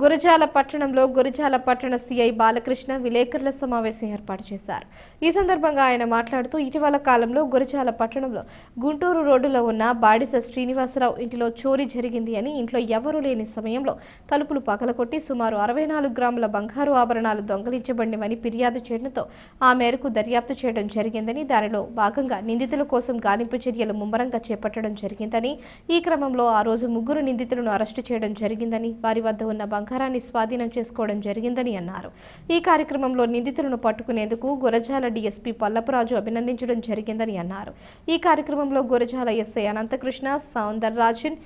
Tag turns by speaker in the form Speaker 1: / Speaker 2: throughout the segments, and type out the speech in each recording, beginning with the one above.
Speaker 1: గురజాల పట్టణంలో గురజాల పట్టణ సిఐ బాలకృష్ణ విలేకరుల సమావేశం ఏర్పాటు చేశారు. ఈ సందర్భంగా ఆయన మాట్లాడుతూ ఇటీవల కాలంలో గురజాల పట్టణంలో గుంటూరు రోడ్డులో ఉన్న బాడిస శ్రీనివాసరావు ఇంటిలో చోరీ జరిగింది అని ఇంట్లో ఎవరూ లేని సమయంలో తలుపులు పగలకొట్టి సుమారు అరవై నాలుగు గ్రాముల బంగారు ఆభరణాలు దొంగలించబడినవని ఫిర్యాదు చేయడంతో ఆ మేరకు దర్యాప్తు చేయడం జరిగిందని దానిలో భాగంగా నిందితుల కోసం గాలింపు చర్యలు ముమ్మరంగా చేపట్టడం జరిగిందని ఈ క్రమంలో ఆ రోజు ముగ్గురు నిందితులను అరెస్టు చేయడం జరిగిందని వారి వద్ద ఉన్న బంగారాన్ని స్వాధీనం చేసుకోవడం జరిగిందని అన్నారు. ఈ కార్యక్రమంలో నిందితులను పట్టుకునేందుకు గురజాల డీఎస్పీ పల్లపురాజు అభినందించడం జరిగిందని అన్నారు. ఈ కార్యక్రమంలో గురజాల ఎస్ఐ అనంతకృష్ణ సౌందరరాజన్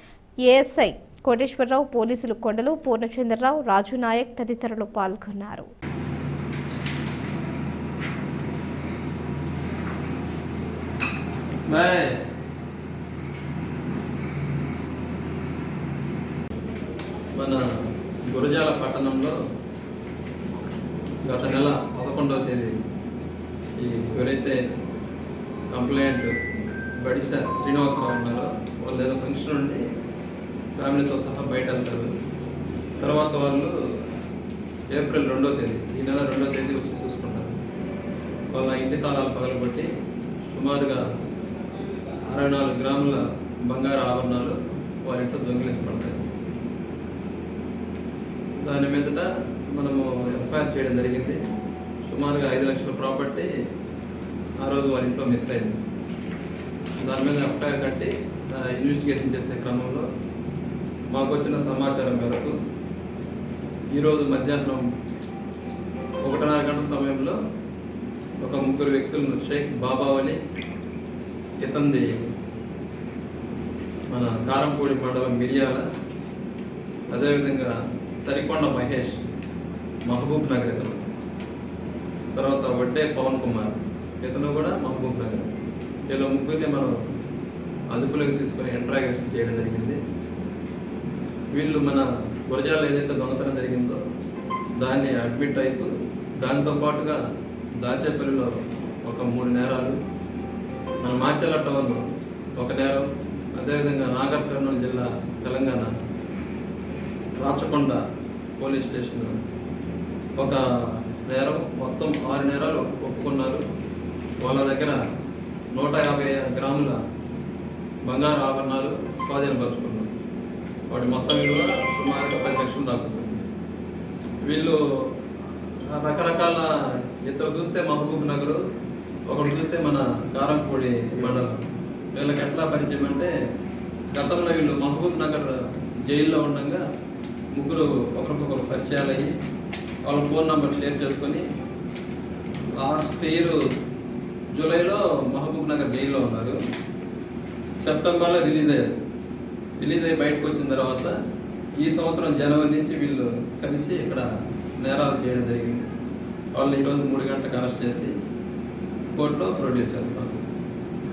Speaker 1: ఏఎస్ఐ కోటేశ్వరరావు పోలీసులు కొండలు పూర్ణచంద్రరావు రాజు నాయక్ తదితరులు పాల్గొన్నారు.
Speaker 2: మన గురజాల పట్టణంలో గత నెల పదకొండవ తేదీ ఈ ఎవరైతే కంప్లైంట్ బడిస శ్రీనివాసరావు ఉన్నారో వాళ్ళు ఏదో ఫంక్షన్ ఉండి ఫ్యామిలీతో సహా బయట వెళ్తారు తర్వాత వాళ్ళు ఏప్రిల్ రెండో తేదీ ఈ నెల రెండో తేదీ వచ్చి చూసుకుంటారు. వాళ్ళ ఇంటి తాళాలు పగలబట్టి సుమారుగా అరవై నాలుగు గ్రాముల బంగారు ఆభరణాలు వారింట్లో దొంగిలించబడతాయి. దాని మీదట మనము ఎఫ్ఐఆర్ చేయడం జరిగింది. సుమారుగా ఐదు లక్షల ప్రాపర్టీ ఆ రోజు వారి ఇంట్లో మిస్ అయింది. దాని మీద ఎఫ్ఐఆర్ కట్టి ఇన్వెస్టిగేషన్ చేసే క్రమంలో మాకు వచ్చిన సమాచారం మేరకు ఈరోజు మధ్యాహ్నం ఒకటిన్నర గంటల సమయంలో ఒక ముగ్గురు వ్యక్తులను షేక్ బాబావలి ఇతంది మన కారంపూడి మండలం మిరియాల అదేవిధంగా తరికొండ మహేష్ మహబూబ్ నగర్ ఇతను. తర్వాత వడ్డే పవన్ కుమార్ ఇతను కూడా మహబూబ్ నగర్. వీళ్ళ ముగ్గురిని మనం అదుపులోకి తీసుకొని ఇంట్రాగేషన్ చేయడం జరిగింది. వీళ్ళు మన గురజాలు ఏదైతే దొంగతనం జరిగిందో దాన్ని అడ్మిట్ అవుతూ దాంతోపాటుగా దాచేపల్లిలో ఒక మూడు నేరాలు మన మాచర్ల టౌన్ ఒక నేరం అదేవిధంగా నాగర్ కర్నూలు జిల్లా తెలంగాణ రాచకొండ పోలీస్ స్టేషన్ ఒక నేరం మొత్తం ఆరు నేరాలు ఒప్పుకున్నారు. వాళ్ళ దగ్గర నూట యాభై గ్రాముల బంగారు ఆభరణాలు స్వాధీనపరుచుకున్నారు వాటి మొత్తం విలువ సుమారు పది లక్షలు దాకా వీళ్ళు రకరకాల ఇద్దరు చూస్తే మహబూబ్ నగర్ ఒకడు చూస్తే మన కారంపూడి మండలం. వీళ్ళకి ఎట్లా పరిచయం అంటే గతంలో వీళ్ళు మహబూబ్ నగర్ జైల్లో ఉండగా ముగ్గురు ఒకరికొకరు పరిచయాలు అయ్యి వాళ్ళ ఫోన్ నెంబర్ షేర్ చేసుకొని లాస్ట్ ఇయర్ జూలైలో మహబూబ్ నగర్ జైల్లో ఉన్నారు. సెప్టెంబర్లో రిలీజ్ అయ్యారు. రిలీజ్ అయ్యి బయటకు వచ్చిన తర్వాత ఈ సంవత్సరం జనవరి నుంచి వీళ్ళు కలిసి ఇక్కడ నేరాలు చేయడం జరిగింది. వాళ్ళని ఈరోజు మూడు గంటలకు అరెస్ట్ చేసి కోర్టులో ప్రొడ్యూస్ చేస్తాం